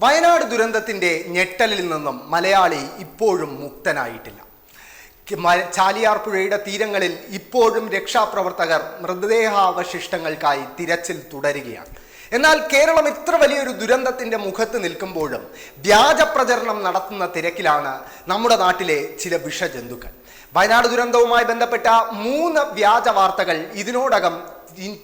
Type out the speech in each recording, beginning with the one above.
വയനാട് ദുരന്തത്തിന്റെ ഞെട്ടലിൽ നിന്നും മലയാളി ഇപ്പോഴും മുക്തനായിട്ടില്ല. ചാലിയാർ പുഴയുടെ തീരങ്ങളിൽ ഇപ്പോഴും രക്ഷാപ്രവർത്തകർ മൃതദേഹാവശിഷ്ടങ്ങൾക്കായി തിരച്ചിൽ തുടരുകയാണ്. എന്നാൽ കേരളം ഇത്ര വലിയൊരു ദുരന്തത്തിന്റെ മുഖത്ത് നിൽക്കുമ്പോഴും വ്യാജ പ്രചരണം നടത്തുന്ന തിരക്കിലാണ് നമ്മുടെ നാട്ടിലെ ചില വിഷജന്തുക്കൾ. വയനാട് ദുരന്തവുമായി ബന്ധപ്പെട്ട മൂന്ന് വ്യാജ വാർത്തകൾ ഇതിനോടകം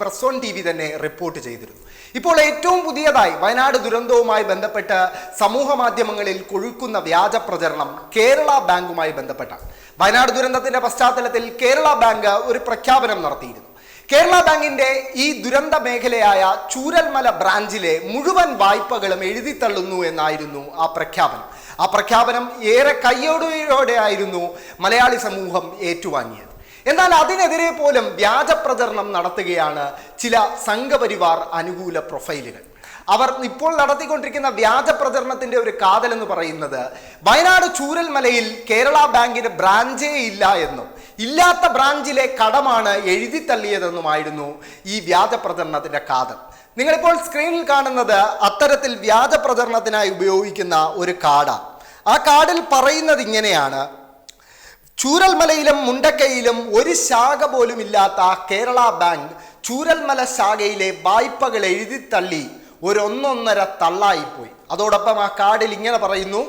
പ്രസ് ഓൺ ടി വി തന്നെ റിപ്പോർട്ട് ചെയ്തിരുന്നു. ഇപ്പോൾ ഏറ്റവും പുതിയതായി വയനാട് ദുരന്തവുമായി ബന്ധപ്പെട്ട് സമൂഹ മാധ്യമങ്ങളിൽ കൊഴുക്കുന്ന വ്യാജ പ്രചരണം കേരള ബാങ്കുമായി ബന്ധപ്പെട്ടാണ് വയനാട് ദുരന്തത്തിന്റെ പശ്ചാത്തലത്തിൽ കേരള ബാങ്ക് ഒരു പ്രഖ്യാപനം നടത്തിയിരുന്നു. കേരള ബാങ്കിന്റെ ഈ ദുരന്ത മേഖലയായ ചൂരൽമല ബ്രാഞ്ചിലെ മുഴുവൻ വായ്പകളും എഴുതിത്തള്ളുന്നു എന്നായിരുന്നു ആ പ്രഖ്യാപനം. ആ പ്രഖ്യാപനം ഏറെ കയ്യോടുകയോടെയായിരുന്നു മലയാളി സമൂഹം ഏറ്റുവാങ്ങിയത്. എന്നാൽ അതിനെതിരെ പോലും വ്യാജ പ്രചരണം നടത്തുകയാണ് ചില സംഘപരിവാർ അനുകൂല പ്രൊഫൈലുകൾ. അവർ ഇപ്പോൾ നടത്തിക്കൊണ്ടിരിക്കുന്ന വ്യാജ പ്രചരണത്തിന്റെ ഒരു കാതൽ എന്ന് പറയുന്നത് വയനാട് ചൂരൽമലയിൽ കേരള ബാങ്കിന് ബ്രാഞ്ചേ ഇല്ല എന്നും ഇല്ലാത്ത ബ്രാഞ്ചിലെ കടമാണ് എഴുതി തള്ളിയതെന്നുമായിരുന്നു ഈ വ്യാജ പ്രചരണത്തിന്റെ കാതൽ. നിങ്ങളിപ്പോൾ സ്ക്രീനിൽ കാണുന്നത് അത്തരത്തിൽ വ്യാജ പ്രചരണത്തിനായി ഉപയോഗിക്കുന്ന ഒരു കാർഡാണ് ആ കാർഡിൽ പറയുന്നത് ഇങ്ങനെയാണ് ചൂരൽമലയിലും മുണ്ടക്കയിലും ഒരു ശാഖ പോലും ഇല്ലാത്ത കേരള ബാങ്ക് ചൂരൽമല ശാഖയിലെ വായ്പകൾ എഴുതിത്തള്ളി ഒരു ഒന്നൊന്നര തള്ളായിപ്പോയി. അതോടൊപ്പം ആ കാർഡിൽ ഇങ്ങനെ പറയുന്നു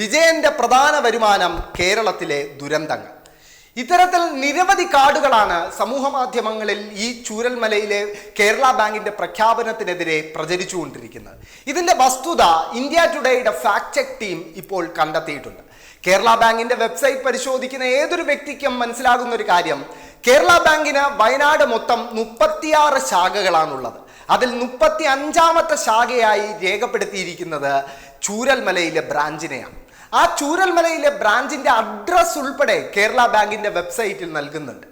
വിജയന്റെ പ്രധാന വരുമാനം കേരളത്തിലെ ദുരന്തങ്ങൾ. ഇത്തരത്തിൽ നിരവധി കാർഡുകളാണ് സമൂഹ മാധ്യമങ്ങളിൽ ഈ ചൂരൽമലയിലെ കേരള ബാങ്കിന്റെ പ്രഖ്യാപനത്തിനെതിരെ പ്രചരിച്ചുകൊണ്ടിരിക്കുന്നത്. ഇതിന്റെ വസ്തുത ഇന്ത്യ ടുഡേയുടെ ഫാക്ട് ചെക്ക് ടീം ഇപ്പോൾ കണ്ടെത്തിയിട്ടുണ്ട്. കേരള ബാങ്കിന്റെ വെബ്സൈറ്റ് പരിശോധിക്കുന്ന ഏതൊരു വ്യക്തിക്കും മനസ്സിലാകുന്ന ഒരു കാര്യം. കേരള ബാങ്കിന് വയനാട് മൊത്തം മുപ്പത്തിയാറ് ശാഖകളാണുള്ളത്. അതിൽ മുപ്പത്തി അഞ്ചാമത്തെ ശാഖയായി രേഖപ്പെടുത്തിയിരിക്കുന്നത് ചൂരൽമലയിലെ ബ്രാഞ്ചിനെയാണ്. ആ ചൂരൽമലയിലെ ബ്രാഞ്ചിന്റെ അഡ്രസ് ഉൾപ്പെടെ കേരള ബാങ്കിന്റെ വെബ്സൈറ്റിൽ നൽകുന്നുണ്ട്.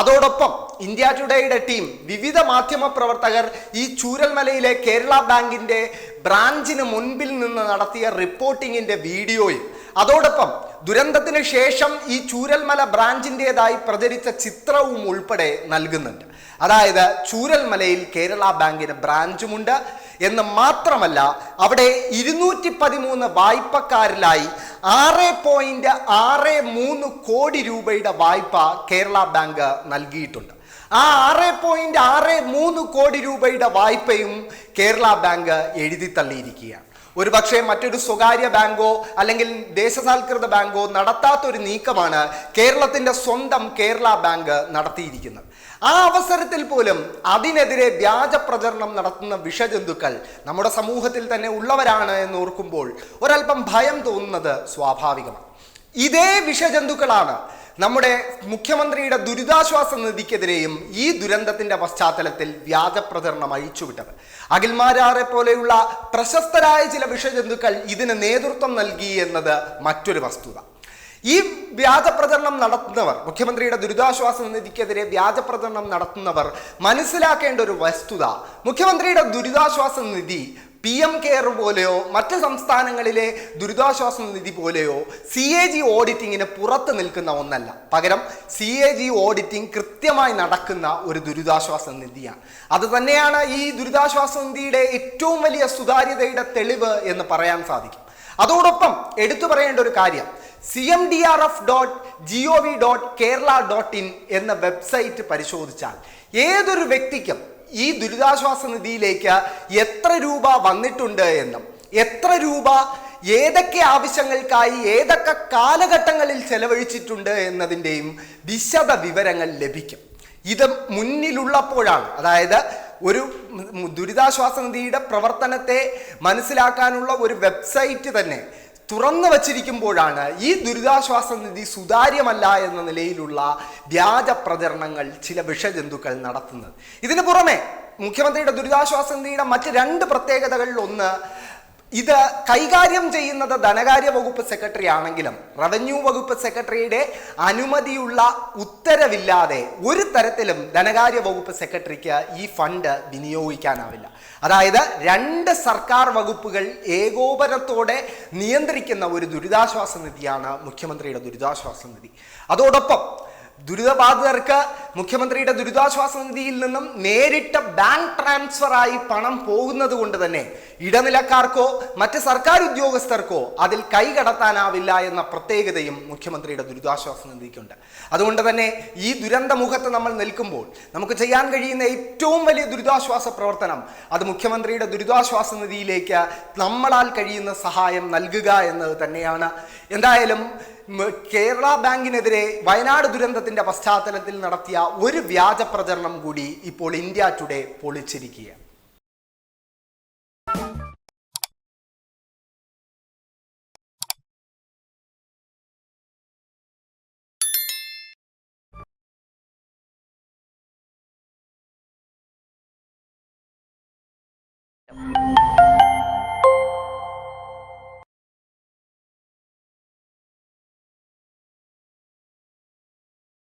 അതോടൊപ്പം ഇന്ത്യ ടുഡേയുടെ ടീം വിവിധ മാധ്യമ പ്രവർത്തകർ ഈ ചൂരൽമലയിലെ കേരള ബാങ്കിന്റെ ബ്രാഞ്ചിന് മുൻപിൽ നിന്ന് നടത്തിയ റിപ്പോർട്ടിങ്ങിന്റെ വീഡിയോയും അതോടൊപ്പം ദുരന്തത്തിന് ശേഷം ഈ ചൂരൽമല ബ്രാഞ്ചിന്റെതായി പ്രചരിച്ച ചിത്രവും ഉൾപ്പെടെ നൽകുന്നുണ്ട്. അതായത് ചൂരൽമലയിൽ കേരള ബാങ്കിന് ബ്രാഞ്ചുമുണ്ട്. എന്ന് മാത്രമല്ല അവിടെ ഇരുന്നൂറ്റി പതിമൂന്ന് വായ്പക്കാരിലായി ആറ് പോയിന്റ് ആറ് മൂന്ന് കോടി രൂപയുടെ വായ്പ കേരള ബാങ്ക് നൽകിയിട്ടുണ്ട്. ആ ആറ് പോയിന്റ് ആറ് മൂന്ന് കോടി രൂപയുടെ വായ്പയും കേരള ബാങ്ക് എഴുതി തള്ളിയിരിക്കുകയാണ് ഒരു പക്ഷേ മറ്റൊരു സ്വകാര്യ ബാങ്കോ അല്ലെങ്കിൽ ദേശസാൽകൃത ബാങ്കോ നടത്താത്ത ഒരു നീക്കമാണ് കേരളത്തിന്റെ സ്വന്തം കേരള ബാങ്ക് നടത്തിയിരിക്കുന്നത്. ആ അവസരത്തിൽ പോലും അതിനെതിരെ വ്യാജ പ്രചരണം നടത്തുന്ന വിഷജന്തുക്കൾ നമ്മുടെ സമൂഹത്തിൽ തന്നെ ഉള്ളവരാണ് എന്ന് ഓർക്കുമ്പോൾ ഒരല്പം ഭയം തോന്നുന്നത് സ്വാഭാവികമാണ്. ഇതേ വിഷജന്തുക്കളാണ് നമ്മുടെ മുഖ്യമന്ത്രിയുടെ ദുരിതാശ്വാസ നിധിക്കെതിരെയും ഈ ദുരന്തത്തിന്റെ പശ്ചാത്തലത്തിൽ വ്യാജ പ്രചരണം അഴിച്ചുവിട്ടത്. അഖിൽമാരാറെ പോലെയുള്ള പ്രശസ്തരായ ചില വിഷജന്തുക്കൾ ഇതിന് നേതൃത്വം നൽകി എന്നത് മറ്റൊരു വസ്തുത. ഈ വ്യാജ പ്രചരണം നടത്തുന്നവർ മുഖ്യമന്ത്രിയുടെ ദുരിതാശ്വാസ നിധിക്കെതിരെ വ്യാജ പ്രചരണം നടത്തുന്നവർ മനസ്സിലാക്കേണ്ട ഒരു വസ്തുത മുഖ്യമന്ത്രിയുടെ ദുരിതാശ്വാസ നിധി പി എം കെയർ പോലെയോ മറ്റ് സംസ്ഥാനങ്ങളിലെ ദുരിതാശ്വാസ നിധി പോലെയോ സി എ ജി ഓഡിറ്റിങ്ങിന് പുറത്ത് നിൽക്കുന്ന ഒന്നല്ല. പകരം സി എ ജി ഓഡിറ്റിംഗ് കൃത്യമായി നടക്കുന്ന ഒരു ദുരിതാശ്വാസ നിധിയാണ്. അത് തന്നെയാണ് ഈ ദുരിതാശ്വാസ നിധിയുടെ ഏറ്റവും വലിയ സുതാര്യതയുടെ തെളിവ് എന്ന് പറയാൻ സാധിക്കും. അതോടൊപ്പം എടുത്തു പറയേണ്ട ഒരു കാര്യം. C M D R F dot G O V dot Kerala dot in എന്ന വെബ്സൈറ്റ് പരിശോധിച്ചാൽ ഏതൊരു വ്യക്തിക്കും ഈ ദുരിതാശ്വാസ നിധിയിലേക്ക് എത്ര രൂപ വന്നിട്ടുണ്ട് എന്നും എത്ര രൂപ ഏതൊക്കെ ആവശ്യങ്ങൾക്കായി ഏതൊക്കെ കാലഘട്ടങ്ങളിൽ ചെലവഴിച്ചിട്ടുണ്ട് എന്നതിന്റെയും വിശദ വിവരങ്ങൾ ലഭിക്കും. ഇത് മുന്നിലുള്ളപ്പോഴാണ്. അതായത് ഒരു ദുരിതാശ്വാസ നിധിയുടെ പ്രവർത്തനത്തെ മനസ്സിലാക്കാനുള്ള ഒരു വെബ്സൈറ്റ് തന്നെ തുറന്നു വച്ചിരിക്കുമ്പോഴാണ് ഈ ദുരിതാശ്വാസ നിധി സുതാര്യമല്ല എന്ന നിലയിലുള്ള വ്യാജ പ്രചരണങ്ങൾ ചില വിഷജന്തുക്കൾ നടത്തുന്നത്. ഇതിനു പുറമെ മുഖ്യമന്ത്രിയുടെ ദുരിതാശ്വാസ നിധിയുടെ മറ്റ് രണ്ട് പ്രത്യേകതകളിൽ ഒന്ന് ഇത് കൈകാര്യം ചെയ്യുന്നത് ധനകാര്യ വകുപ്പ് സെക്രട്ടറി ആണെങ്കിലും റവന്യൂ വകുപ്പ് സെക്രട്ടറിയുടെ അനുമതിയുള്ള ഉത്തരവില്ലാതെ ഒരു തരത്തിലും ധനകാര്യ വകുപ്പ് സെക്രട്ടറിക്ക് ഈ ഫണ്ട് വിനിയോഗിക്കാനാവില്ല. അതായത് രണ്ട് സർക്കാർ വകുപ്പുകൾ ഏകോപനത്തോടെ നിയന്ത്രിക്കുന്ന ഒരു ദുരിതാശ്വാസ നിധിയാണ് മുഖ്യമന്ത്രിയുടെ ദുരിതാശ്വാസ നിധി. അതോടൊപ്പം ദുരിതബാധിതർക്ക് മുഖ്യമന്ത്രിയുടെ ദുരിതാശ്വാസ നിധിയിൽ നിന്നും നേരിട്ട് ബാങ്ക് ട്രാൻസ്ഫറായി പണം പോകുന്നത് കൊണ്ട് തന്നെ ഇടനിലക്കാർക്കോ മറ്റ് സർക്കാർ ഉദ്യോഗസ്ഥർക്കോ അതിൽ കൈകടത്താനാവില്ല എന്ന പ്രത്യേകതയും മുഖ്യമന്ത്രിയുടെ ദുരിതാശ്വാസ നിധിക്കുണ്ട്. അതുകൊണ്ട് തന്നെ ഈ ദുരന്ത മുഖത്ത് നമ്മൾ നിൽക്കുമ്പോൾ നമുക്ക് ചെയ്യാൻ കഴിയുന്ന ഏറ്റവും വലിയ ദുരിതാശ്വാസ പ്രവർത്തനം അത് മുഖ്യമന്ത്രിയുടെ ദുരിതാശ്വാസ നിധിയിലേക്ക് നമ്മളാൽ കഴിയുന്ന സഹായം നൽകുക എന്നത് തന്നെയാണ്. എന്തായാലും കേരള ബാങ്കിനെതിരെ വയനാട് ദുരന്തത്തിന്റെ പശ്ചാത്തലത്തിൽ നടത്തിയ ഒരു വ്യാജ പ്രചരണം കൂടി ഇപ്പോൾ ഇന്ത്യ ടുഡേ പൊളിച്ചിരിക്കുകയാണ്.